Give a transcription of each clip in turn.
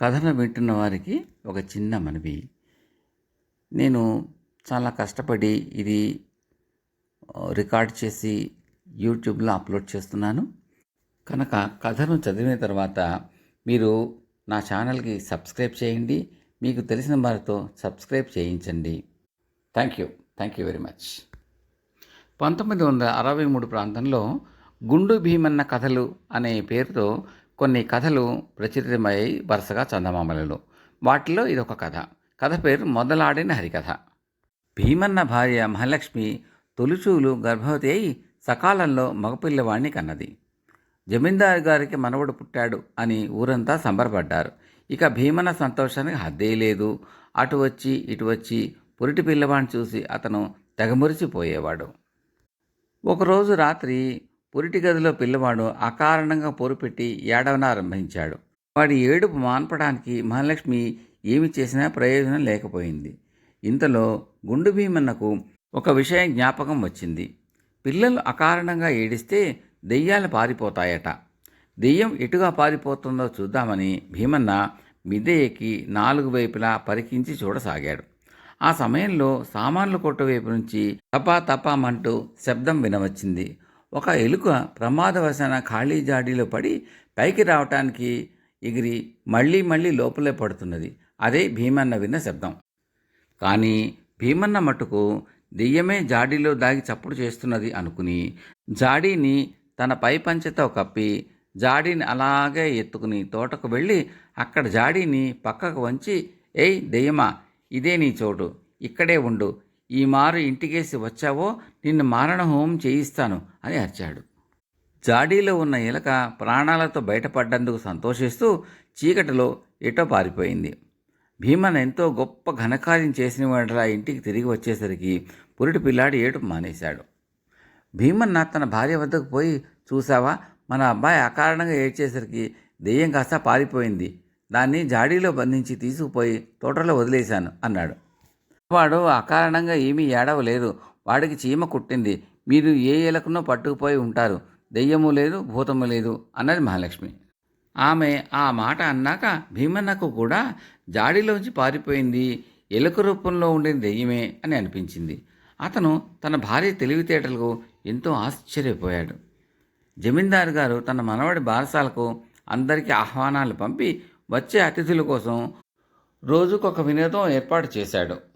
కథను వింటున్న వారికి ఒక చిన్న మనవి. నేను చాలా కష్టపడి ఇది రికార్డ్ చేసి యూట్యూబ్లో అప్లోడ్ చేస్తున్నాను. కనుక కథను చదివిన తర్వాత మీరు నా ఛానల్కి సబ్స్క్రైబ్ చేయండి. మీకు తెలిసిన వారితో సబ్స్క్రైబ్ చేయించండి. Thank you. Thank you very much. పంతొమ్మిది వందల అరవై మూడు ప్రాంతంలో గుండు భీమన్న కథలు అనే పేరుతో కొన్ని కథలు ప్రచురితమయ్యాయి వరుసగా చందమామలలో. వాటిలో ఇదొక కథ. కథ పేరు మొదలాడిన హరికథ. భీమన్న భార్య మహాలక్ష్మి తొలిచూలు గర్భవతి అయి సకాలంలో మగపిల్లవాణ్ణి కన్నది. జమీందారు గారికి మనవడు పుట్టాడు అని ఊరంతా సంబరపడ్డారు. ఇక భీమన్న సంతోషానికి హద్దే లేదు. అటు వచ్చి ఇటు వచ్చి పురిటి పిల్లవాడిని చూసి అతను తెగమురిచిపోయేవాడు ఒకరోజు రాత్రి పురిటి గదిలో పిల్లవాడు అకారణంగా పోరుపెట్టి ఏడవనారంభించాడు వాడి ఏడుపు మాన్పడానికి మహాలక్ష్మి ఏమి చేసినా ప్రయోజనం లేకపోయింది. ఇంతలో గుండు భీమన్నకు ఒక విషయం జ్ఞాపకం వచ్చింది. పిల్లలు అకారణంగా ఏడిస్తే దెయ్యాలు పారిపోతాయట. దెయ్యం ఎటుగా పారిపోతుందో చూద్దామని భీమన్న మిద్దె ఎక్కి నాలుగు వైపులా పరికించి చూడసాగాడు. ఆ సమయంలో సామాన్లు కొట్టు వైపు నుంచి తపా తపామంటూ శబ్దం వినవచ్చింది. ఒక ఎలుక ప్రమాదవశాన ఖాళీ జాడీలో పడి పైకి రావటానికి ఎగిరి మళ్ళీ మళ్ళీ లోపలే పడుతున్నది. అదే భీమన్న విన్న శబ్దం. కానీ భీమన్న మటుకు దెయ్యమే జాడీలో దాగి చప్పుడు చేస్తున్నది అనుకుని జాడీని తన పై పంచెతో కప్పి జాడీని అలాగే ఎత్తుకుని తోటకు వెళ్ళి అక్కడ జాడీని పక్కకు వంచి ఏయ్ దెయ్యమా ఇదే నీ చోటు. ఇక్కడే ఉండు. ఈ మారు ఇంటికేసి వచ్చావో నిన్ను మారణహోమం చేయిస్తాను అని అరిచాడు. జాడీలో ఉన్న ఎలక ప్రాణాలతో బయటపడ్డందుకు సంతోషిస్తూ చీకటిలో ఎటో పారిపోయింది. భీమన్ ఎంతో గొప్ప ఘనకార్యం చేసిన వాడిలా ఇంటికి తిరిగి వచ్చేసరికి పురిటి పిల్లాడి ఏడుపు మానేశాడు. భీమన్న తన భార్య వద్దకు పోయి చూసావా మన అబ్బాయి అకారణంగా ఏడ్చేసరికి దెయ్యం కాస్త పారిపోయింది. దాన్ని జాడీలో బంధించి తీసుకుపోయి తోటలో వదిలేశాను అన్నాడు. వాడు అకారణంగా ఏమీ ఏడవలేదు. వాడికి చీమ కుట్టింది. మీరు ఏ ఎలకనో పట్టుకుపోయి ఉంటారు. దెయ్యము లేదు భూతము లేదు అన్నది మహాలక్ష్మి. ఆమె ఆ మాట అన్నాక భీమన్నకు కూడా జాడీలోంచి పారిపోయింది. ఎలుక రూపంలో ఉండే దెయ్యమే అని అనిపించింది. అతను తన భార్య తెలివితేటలకు ఎంతో ఆశ్చర్యపోయాడు. జమీందారు గారు తన మనవడి బారసాలకు అందరికీ ఆహ్వానాలు పంపి వచ్చే అతిథుల కోసం రోజుకొక వినోదం ఏర్పాటు చేశాడు.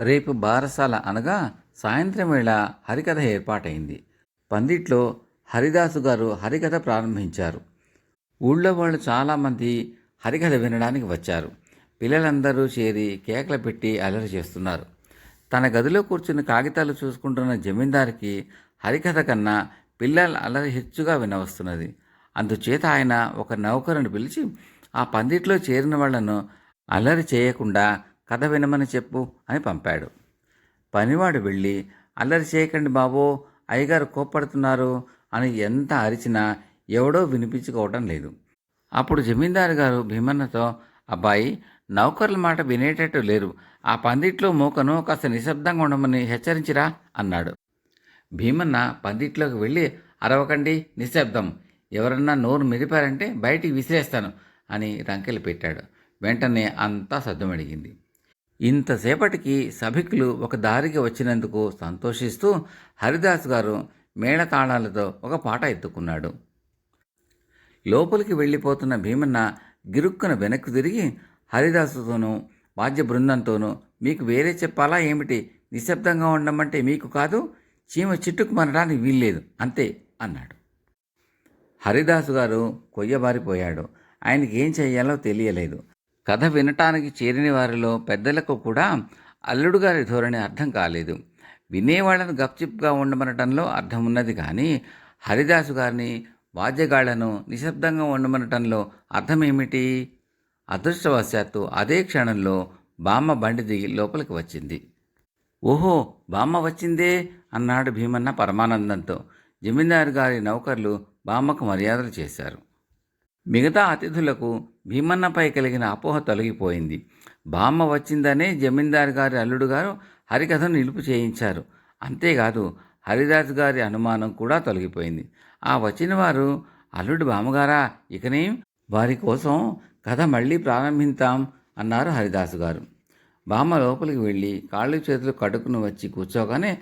రేపు బారసాల అనగా సాయంత్రం వేళ హరికథ ఏర్పాటైంది. పందిట్లో హరిదాసు గారు హరికథ ప్రారంభించారు. ఊళ్ళో వాళ్ళు చాలామంది హరికథ వినడానికి వచ్చారు. పిల్లలందరూ చేరి కేకలు పెట్టి అలరి చేస్తున్నారు. తన గదిలో కూర్చుని కాగితాలు చూసుకుంటున్న జమీందారికి హరికథ కన్నా పిల్లల అలరి హెచ్చుగా వినవస్తున్నది. అందుచేత ఆయన ఒక నౌకరుని పిలిచి ఆ పందిట్లో చేరిన వాళ్ళను అల్లరి చేయకుండా కథ వినమని చెప్పు అని పంపాడు. పనివాడు వెళ్ళి అల్లరి చేయకండి బాబో అయ్యగారు కోప్పడుతున్నారు అని ఎంత అరిచినా ఎవడో వినిపించుకోవటం లేదు. అప్పుడు జమీందారు గారు భీమన్నతో అబ్బాయి నౌకర్ల మాట వినేటట్టు లేరు. ఆ పందిట్లో మూకను కాస్త నిశ్శబ్దంగా ఉండమని హెచ్చరించిరా అన్నాడు. భీమన్న పందిట్లోకి వెళ్ళి అరవకండి నిశ్శబ్దం. ఎవరన్నా నోరు మెదిపారంటే బయటికి విసిరేస్తాను అని రంకెలు పెట్టాడు. వెంటనే అంతా సద్దుమడిగింది. ఇంతసేపటికి సభికులు ఒక దారికి వచ్చినందుకు సంతోషిస్తూ హరిదాస్ గారు మేళతాళాలతో ఒక పాట ఎత్తుకున్నాడు. లోపలికి వెళ్ళిపోతున్న భీమన్న గిరుక్కున వెనక్కు తిరిగి హరిదాసుతోనూ వాద్య బృందంతోనూ మీకు వేరే చెప్పాలా? ఏమిటి? నిశ్శబ్దంగా ఉండమంటే మీకు కాదు చీమ చిట్టుకు మనడానికి వీల్లేదు అంతే అన్నాడు. హరిదాసు గారు కొయ్యబారిపోయాడు. ఆయనకి ఏం చేయాలో తెలియలేదు. కథ వినటానికి చేరిన వారిలో పెద్దలకు కూడా అల్లుడు గారి ధోరణి అర్థం కాలేదు. వినేవాళ్ళను గప్చిప్గా ఉండమనటంలో అర్థం ఉన్నది కానీ హరిదాసు గారిని వాద్యగాళ్ళను నిశ్శబ్దంగా ఉండమనటంలో అర్థమేమిటి అదృష్టవశాత్తు అదే క్షణంలో బామ్మ బండి దిగి లోపలికి వచ్చింది. ఓహో బామ్మ వచ్చిందే? అన్నాడు భీమన్న పరమానందంతో. జమీందారు గారి నౌకర్లు బామ్మకు మర్యాదలు చేశారు. మిగతా అతిథులకు భీమన్నపై కలిగిన అపోహ తొలగిపోయింది. బామ్మ వచ్చిందనే జమీందారు గారి అల్లుడు గారు హరికథను నిలుపు చేయించారు. అంతేకాదు హరిదాస్ గారి అనుమానం కూడా తొలగిపోయింది. ఆ వచ్చిన వారు అల్లుడు బామ్మగారా ఇకనేం వారి కోసం కథ మళ్ళీ ప్రారంభిద్దాం అన్నారు హరిదాసు గారు. బామ్మ లోపలికి వెళ్ళి కాళ్ళు చేతులు కడుక్కుని వచ్చి కూర్చోగానే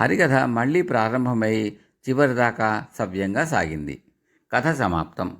హరికథ మళ్ళీ ప్రారంభమై చివరిదాకా సవ్యంగా సాగింది. కథ సమాప్తం.